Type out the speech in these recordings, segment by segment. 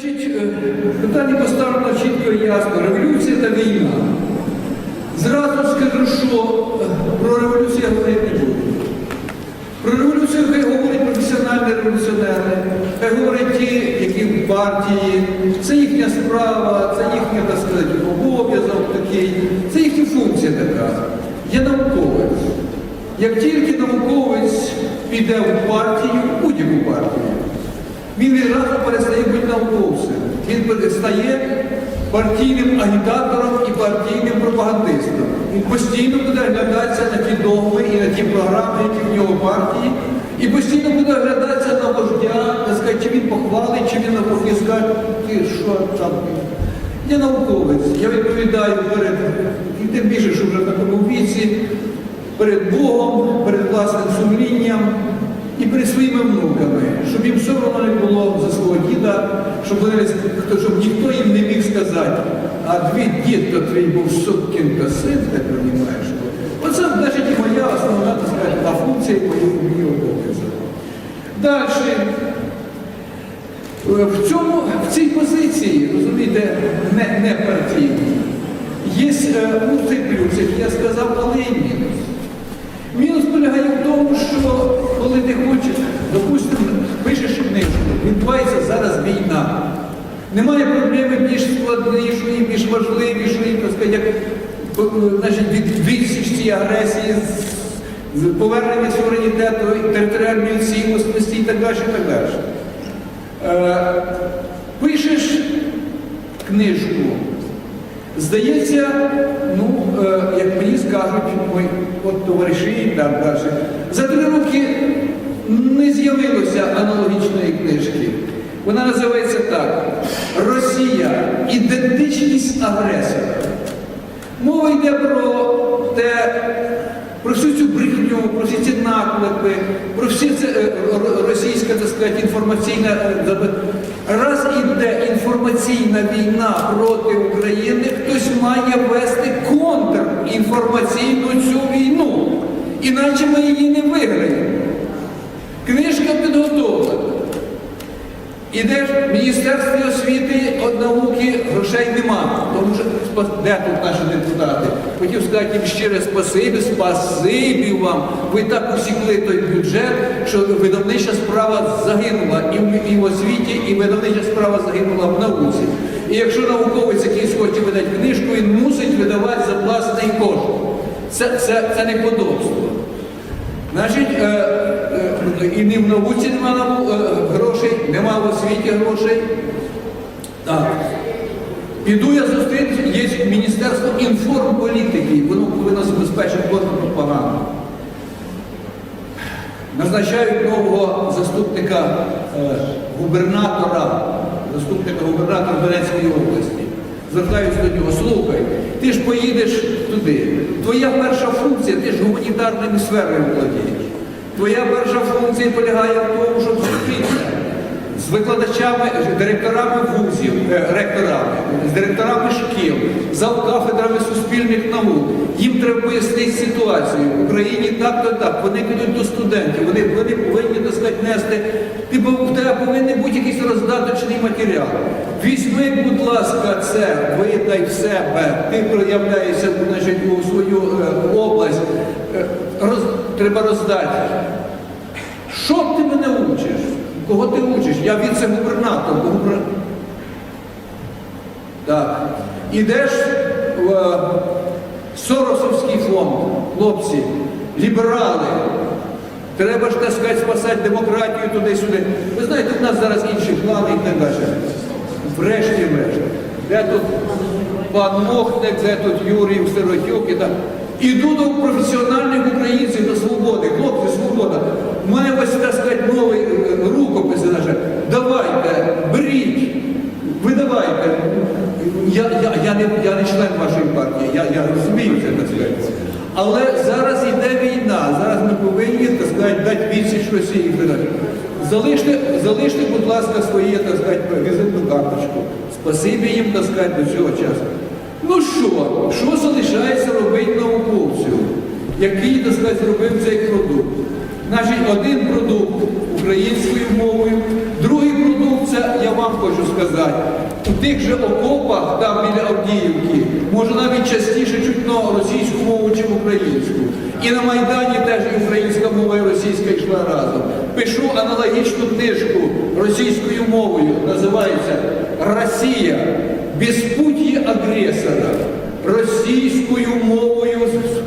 Значить, е, питання поставлено чітко і ясно. Революція та війна. Зразу скажу, що е, про революцію я говорити не буду. Про революцію хай говорять професіональні революціонери, хай говорять ті, які в партії. Це їхня справа, це їхня, так сказати, обов'язок такий, це їхня функція така. Я науковець. Як тільки науковець піде в партію, будь-яку партію, він відразу перестає бути науковцем. Він стає партійним агітатором і партійним пропагандистом. Він постійно буде оглядатися на ті догми і на ті програми, які в нього партії, і постійно буде оглядатися на вождя, чи він похвалить, чи він навпаки скаже, ти що там. Я науковець, я відповідаю перед, і тим більше, що вже в такому віці, перед Богом, перед власним сумлінням перед своїми внуками, щоб їм одно не було за свого діда, щоб, щоб ніхто їм не міг сказати, а твій дід то твій був сукін та син, ти розумієш. Оце значить і моя основна так сказати, а функція мої обов'язок. Далі. Е, В цьому, в цій позиції, розумієте, не, не партійній, є е, ну, цей плюс, як я сказав, але і мінус. Мінус полягає в тому, що коли ти хочеш, допустимо, пишеш книжку, відбувається зараз війна. Немає проблеми більш складнішої, більш важливішої, так сказати, як від відсіч цієї агресії, повернення суверенітету, територіальної цілісності і так далі. Так далі. Е, пишеш книжку, здається, ну, е, як мені скажуть мої от товариші і так далі, за три роки не з'явилося аналогічної книжки. Вона називається так: Росія ідентичність агресора. Мова йде про те, про всю цю брехню, про всі ці наклепи, про всі це е, ро- російська, так сказати, інформаційна. е, Раз інформаційна війна проти України, хтось має вести контрінформаційну цю війну. Іначе ми її не виграємо. Книжка підготовлена. Іде в Міністерстві освіти науки грошей нема. Тому що де тут наші депутати? Хотів сказати їм щире спасибі, спасибі вам. Ви так усікли той бюджет, що видавнича справа загинула і в, і в освіті, і видавнича справа загинула в науці. І якщо науковець якийсь хоче видати книжку, він мусить видавати за власний кошт. Це, це, це неподобство. Значить, е, е, і ні в науці нема нау- е, грошей, нема в освіті грошей. Так. Піду я зустрітися, є Міністерство інформполітики, воно повинно забезпечити контрпропаганду. Назначають нового заступника е, губернатора, заступника губернатора Донецької області. Звертаюся до нього, слухай, ти ж поїдеш туди. Твоя перша функція, ти ж гуманітарними сферами владієш. Твоя перша функція полягає в тому, щоб зустрітися з викладачами, директорами вузів, е, ректорами, з директорами шкіл, завкафедрами суспільних наук. Їм треба пояснити ситуацію. В Україні так то так. Вони підуть до студентів, вони, вони повинні сказати, нести. Ти в тебе повинен бути якийсь роздаточний матеріал. Візьми, будь ласка, це, видай в себе, ти проявляєшся значить, у свою е, область, е, роз, треба роздати. Що б ти мене учиш? Кого ти учиш? Я віце-губернатор. губер- Так. Ідеш в е, Соросовський фонд, хлопці, ліберали. Треба ж, так сказати, спасати демократію туди-сюди. Ви знаєте, в нас зараз інші плани і так далі. Врешті-решт. Де тут пан Мохник, де тут Юрій Сиротюк і так. Іду до професіональних українців до свободи. Хлопці, свобода. У мене ось, так сказати, новий е, рукопис наше. Давайте, беріть, видавайте. Я, я, я, не, я не член вашої партії, я, я розумію це, так сказати. Але зараз йде війна, зараз ми повинні, так сказати, дати відсіч Росії. Залиште, залиште, будь ласка, своє, так сказати, візитну карточку. Спасибі їм, так сказати, до цього часу. Ну що, що залишається робити науковцю, який, так сказати, зробив цей продукт? Значить, один продукт українською мовою, другий продукт це я вам хочу сказати, у тих же окопах, там біля Авдіївки, може навіть частіше чутно російську мову, чим українську. І на Майдані теж українська мова і російська йшла разом. Пишу аналогічну книжку російською мовою, називається Росія. Безпутье агресора. Російською мовою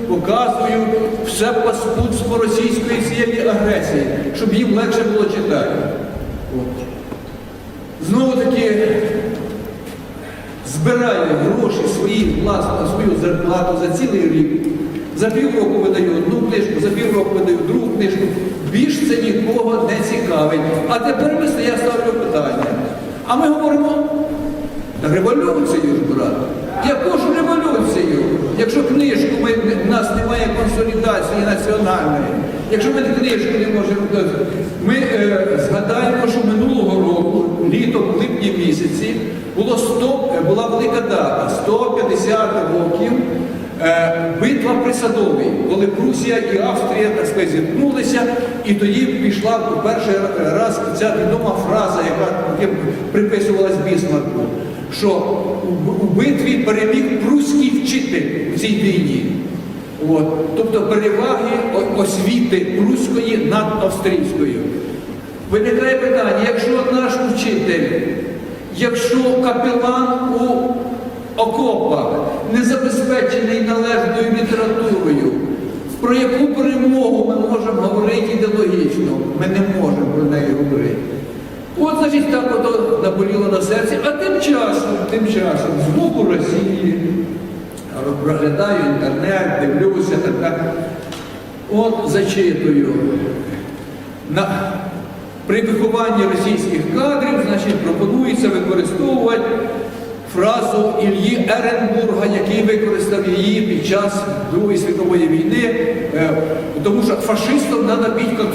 показую все паскудство російської цієї агресії, щоб їм легше було читати. Знову таки збираю гроші свої власну на свою зарплату за цілий рік. За півроку видаю одну книжку, за півроку видаю другу книжку. Більш це нікого не цікавить. А тепер ми я ставлю питання. А ми говоримо революцію ж, брат. Ж революцію? Якщо книжку ми, в нас немає консолідації національної, якщо ми книжку не можемо ми е, згадаємо, що минулого року, літом, в липні місяці, було 100, е, була велика дата, 150 років е, битва при Садовій, коли Прусія і Австрія так сказати, зіткнулися, і тоді пішла перший раз ця відома фраза, яка приписувалась Бісмарку, що у- битві переміг прусський вчитель в цій війні. От. Тобто переваги освіти прусської над австрійською. Виникає питання, якщо наш вчитель, якщо капелан у окопах не забезпечений належною літературою, про яку перемогу ми можемо говорити ідеологічно? Ми не можемо про неї говорити. От, значить, так ото наболіло на серці, а тим часом, тим часом, з боку Росії, проглядаю інтернет, дивлюся, так, от зачитую. На, при вихованні російських кадрів, значить, пропонується використовувати фразу Ільї Еренбурга, який використав її під час Другої світової війни, е, тому що фашистам треба бити як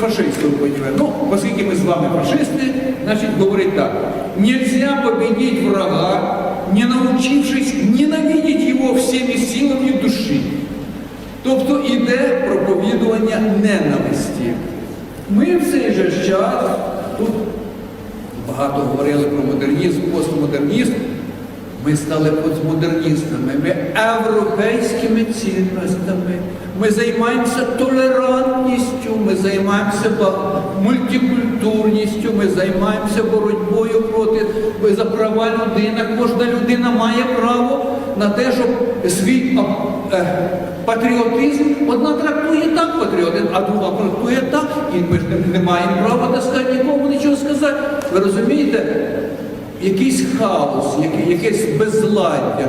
понімаєте. Ну, оскільки ми з вами фашисти, значить говорить так. Нельзя победить врага, не научившись ненавидеть его всеми силами души. Тобто іде проповідування ненависті. Ми в цей же час, тут багато говорили про модернізм, постмодернізм, ми стали постмодерністами, ми європейськими цінностями, ми займаємося толерантністю, ми займаємося мультикультурністю, ми займаємося боротьбою проти за права людини. Кожна людина має право на те, щоб свій е, патріотизм одна трактує так патріотизм, а друга трактує так, і ми ж не, маємо права так сказати, нікому нічого сказати. Ви розумієте? Якийсь хаос, якесь безладдя,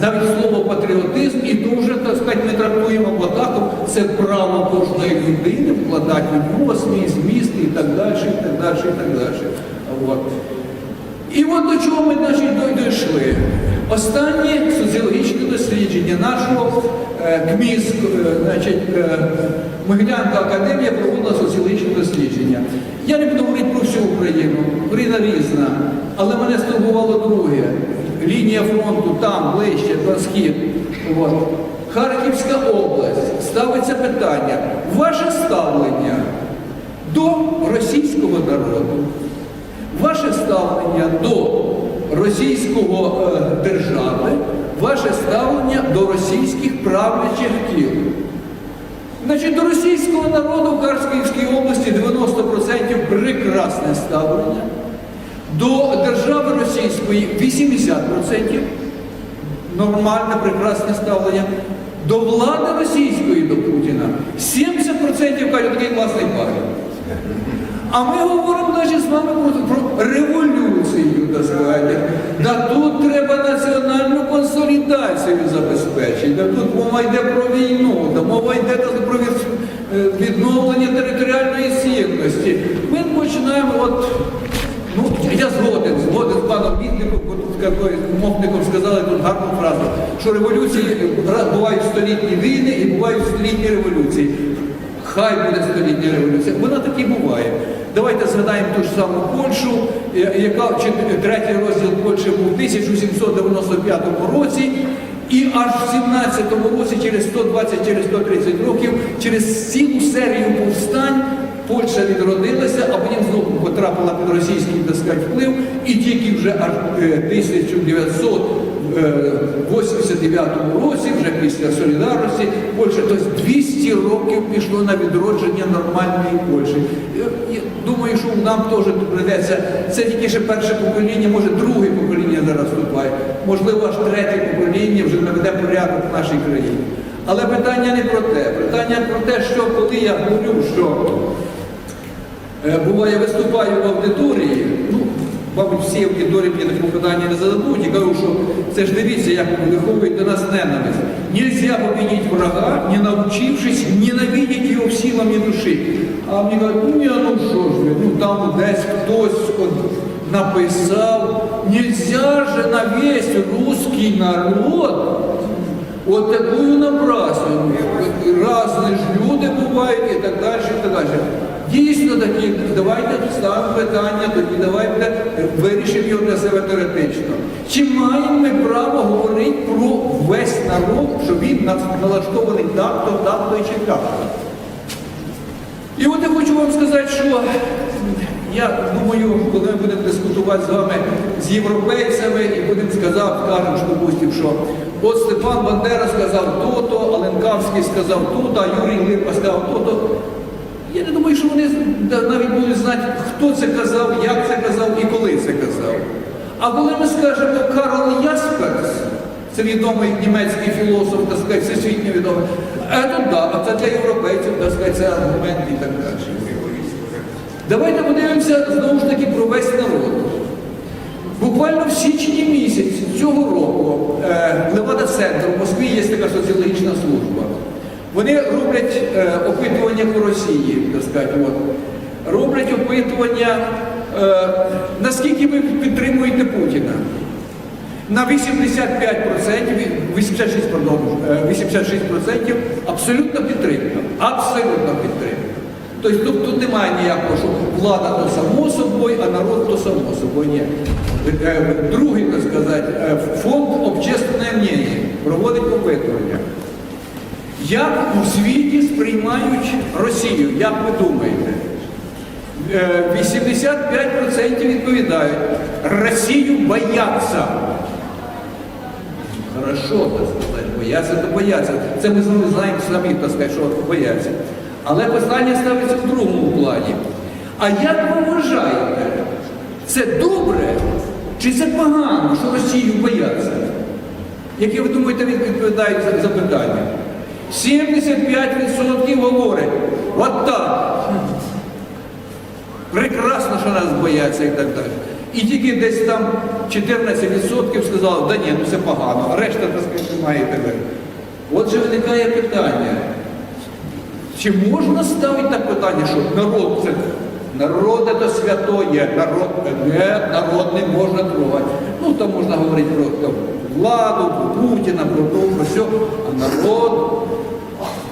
навіть слово патріотизм і дуже, так сказати, ми трактуємо отаком, це право кожної людини вкладати в свій зміст і так далі, і так далі, і так далі. От. І от до чого ми значить, дійшли. Останнє соціологічне дослідження нашого е, КМІС, е, значить, е, Могилянка Академія проводила соціологічне дослідження. Я не буду говорити про всю Україну, Україна різна, але мене стурбувало друге. Лінія фронту там, ближче, на схід. От. Харківська область. Ставиться питання. Ваше ставлення до російського народу ваше ставлення до російського е, держави, ваше ставлення до російських правлячих кіл. Значить, до російського народу в Харківській області 90% прекрасне ставлення. До держави російської 80% нормальне, прекрасне ставлення. До влади російської, до Путіна 70% кажуть, такий класний парень. А ми говоримо навіть з вами про, революцію, сказати. Да тут треба національну консолідацію забезпечити. Да тут мова йде про війну, да мова йде про е, відновлення територіальної цілісності. Ми починаємо от. Ну, я згоден, згоден з паном такою мовником сказали тут гарну фразу, що революції бувають столітні війни і бувають столітні революції. Хай буде столітня революція. Вона так і буває. Давайте згадаємо ту ж саму Польщу, е, яка третій розділ Польщі був у 1795 році, і аж в 17 році, через 120, через 130 років, через цілу серію повстань Польща відродилася, а потім знову потрапила під російський так сказати, вплив, і тільки вже аж е, 1989 році, вже після солідарності, Польща, тобто 200 років пішло на відродження нормальної Польщі. Я Думаю, що нам теж прийдеться, це тільки ще перше покоління, може друге покоління зараз вступає, можливо, аж третє покоління вже наведе порядок в нашій країні. Але питання не про те. Питання про те, що коли я говорю, що Е, Буває, виступаю в аудиторії, ну, мабуть, всі аудиторії питання не зададуть, і кажу, що це ж дивіться, як виховують до нас ненависть. Нельзя победить врага, не навчившись ненавидеть його силами душі. А мені кажуть, ні, ну що ж ви, ну там десь хтось написав, нельзя же на весь русский народ от такую набрасываем. Разні ж люди бувають і так далі, і так далі. Дійсно такі, давайте ставимо питання, тоді давайте вирішимо його для себе теоретично. Чи маємо ми право говорити про весь народ, що він налаштований так-то, так-то і чи так? І от я хочу вам сказати, що я думаю, коли ми будемо дискутувати з вами з європейцями і будемо сказати, скажемо, що, допустим, що от Степан Бандера сказав то-то, а Ленкавський сказав то-то, а Юрій Липа сказав то-то. Я не думаю, що вони навіть будуть знати, хто це казав, як це казав і коли це казав. А коли ми скажемо Карл Ясперс, це відомий німецький філософ, так сказати, всесвітньо відомий, а тут да, а це для європейців, так сказати, це аргумент і так далі. Давайте подивимося знову ж таки про весь народ. Буквально в січні місяці цього року е, Левада Центр в Москві є така соціологічна служба. Вони роблять е, опитування по Росії, так сказати, от. роблять опитування, е, наскільки ви підтримуєте Путіна. На 85%, 86, пардон, е, 86% абсолютно підтримка. Абсолютно підтримка. Тобто тут, тут немає ніякого, що влада то само собою, а народ то само собою. Ні. Е, Другий, так сказати, е, фонд общественне мнення проводить опитування. Як у світі сприймають Росію? Як ви думаєте? Е, 85% відповідають, Росію бояться. Хорошо, так сказати, бояться, то бояться. Це ми знаємо самі, так сказати, що бояться. Але питання ставиться в другому плані. А як ви вважаєте, це добре чи це погано, що Росію бояться? Яке ви думаєте, він відповідає за запитання? 75% говорять, от так. Прекрасно, що нас бояться і так далі. І тільки десь там 14% сказали, да ні, ну це погано, а решта, так немає так. Отже, виникає питання. Чи можна ставити так питання, що народ це народ це святоє, народ не, народ не можна трогати. Ну там можна говорити про владу, про Путіна, про то, про все, а народ.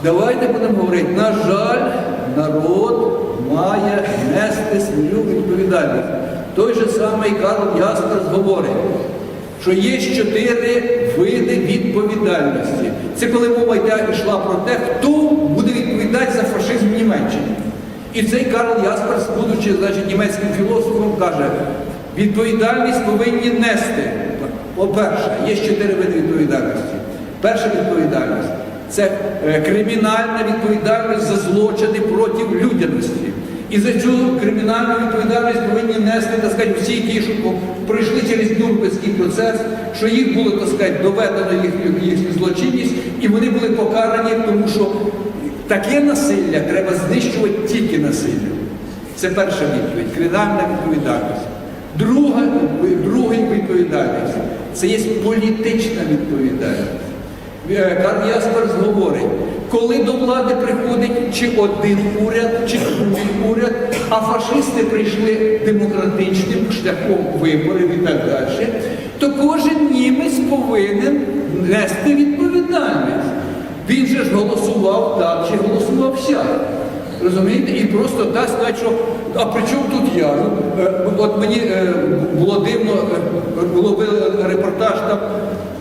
Давайте будемо говорити, на жаль, народ має нести свою відповідальність. Той же самий Карл Ясперс говорить, що є чотири види відповідальності. Це коли мова йде йшла про те, хто буде відповідати за фашизм в Німеччині. І цей Карл Ясперс, будучи значить, німецьким філософом, каже, відповідальність повинні нести. По-перше, є чотири види відповідальності. Перша відповідальність це е, кримінальна відповідальність за злочини проти людяності. І за цю кримінальну відповідальність повинні нести, так сказати, всі ті, що пройшли через Нюрнберзький процес, що їх було, так сказати, доведено їхню, їхню злочинність, і вони були покарані, тому що таке насилля треба знищувати тільки насилля. Це перша відповідь, кримінальна відповідальність. Друга, друга відповідальність це є політична відповідальність. Е, Карл Ясперс говорить, коли до влади приходить чи один уряд, чи другий уряд, а фашисти прийшли демократичним шляхом виборів і так далі, то кожен німець повинен нести відповідальність. Він же ж голосував так, чи голосував сяк. Розумієте? І просто так сказати, що а при чому тут я? Ну, е, От мені е, було дивно, е, було ви- репортаж там.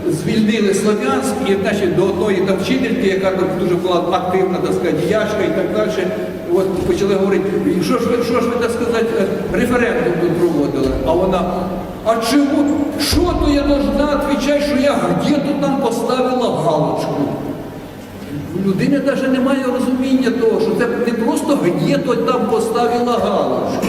Звільнили Слов'янськ і значить, до одної там вчительки, яка там дуже була активна так сказати, діячка і так далі, от почали говорити, що ж ви, що ж ви так сказати, е, референдум тут проводили? А вона, а чому? Що то я должна відповідати, що я где-то там поставила галочку? У людини навіть немає розуміння того, що це не просто где-то там поставила галочку.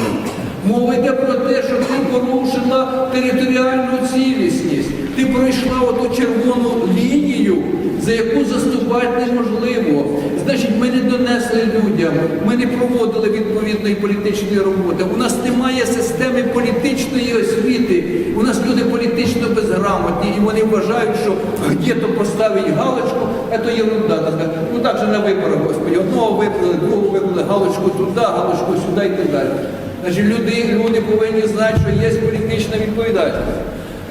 Мова йде про те, що ти порушила територіальну цілісність. Ти пройшла оту червону лінію, за яку заступати неможливо. Значить, ми не донесли людям, ми не проводили відповідної політичної роботи. У нас немає системи політичної освіти. У нас люди політично безграмотні, і вони вважають, що где-то поставить галочку, це Так така. Ну так же на виборах, господи, одного вибрали, другого вибрали, галочку туди, галочку сюди і так далі. Значить, люди, люди повинні знати, що є політична відповідальність.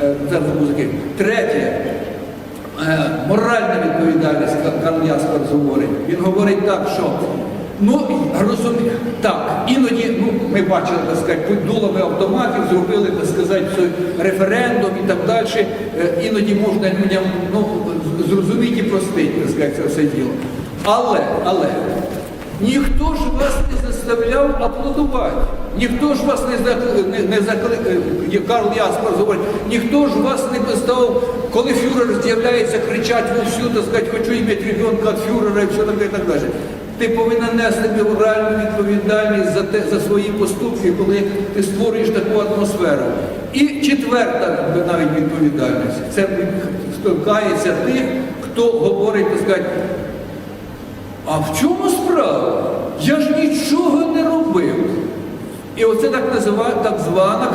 Е, Зараз музики. Третє. Е, Моральна відповідальність, Кар- Карл Яспер говорить. Він говорить так, що ну розумі... так, іноді ну, ми бачили, так сказати, дулами автоматів зробили, так сказати, референдум і так далі. Е, Іноді можна людям ну, зрозуміти і простити, так сказати, це все діло. Але, але, ніхто ж вас не заставляв аплодувати. Ніхто ж вас не, зак- не, не закли- е, Карл Яспер говорить, ніхто ж вас не поставив, коли фюрер з'являється, кричать вовсю, так сказати, хочу ім'я ребенка від фюрера і все таке і так далі. Ти повинен нести моральну відповідальність за, те, за свої поступки, коли ти створюєш таку атмосферу. І четверта навіть відповідальність. Це стикається тих, хто говорить, так сказати, а в чому справа? Я ж нічого не робив. І оце так називає так звана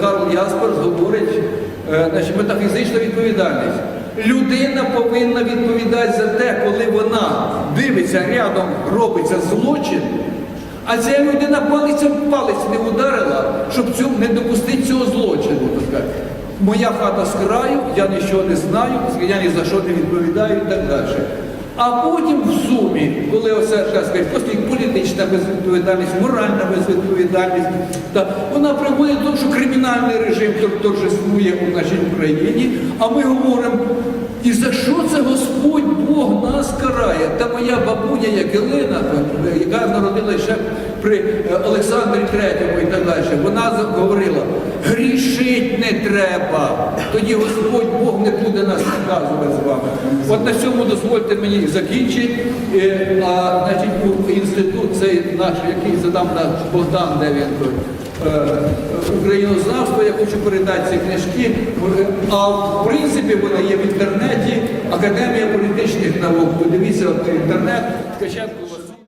Карл Яспер говорить, е, значить, метафізична відповідальність. Людина повинна відповідати за те, коли вона дивиться рядом, робиться злочин, а ця людина палицем палець не ударила, щоб цю, не допустити цього злочину. так. Моя хата з краю, я нічого не знаю, я ні за що не відповідаю і так далі. А потім в сумі, коли сказати, просто політична безвідповідальність, моральна безвідповідальність, та вона приводить до того, що кримінальний режим торжествує у нашій Україні, а ми говоримо, і за що це Господь Бог нас карає? Та моя бабуня Якелина, яка народилася ще при е, Олександрі III і так далі, вона говорила, грішить не треба, тоді Господь Бог не буде нас наказувати з вами. От на цьому дозвольте мені закінчити. Е, А значить, інститут цей наш, який задам на Богдан, де він тут, е, українознавства, я хочу передати ці книжки. Е, А в принципі вони є в інтернеті, Академія політичних наук. Подивіться от інтернет, скачати.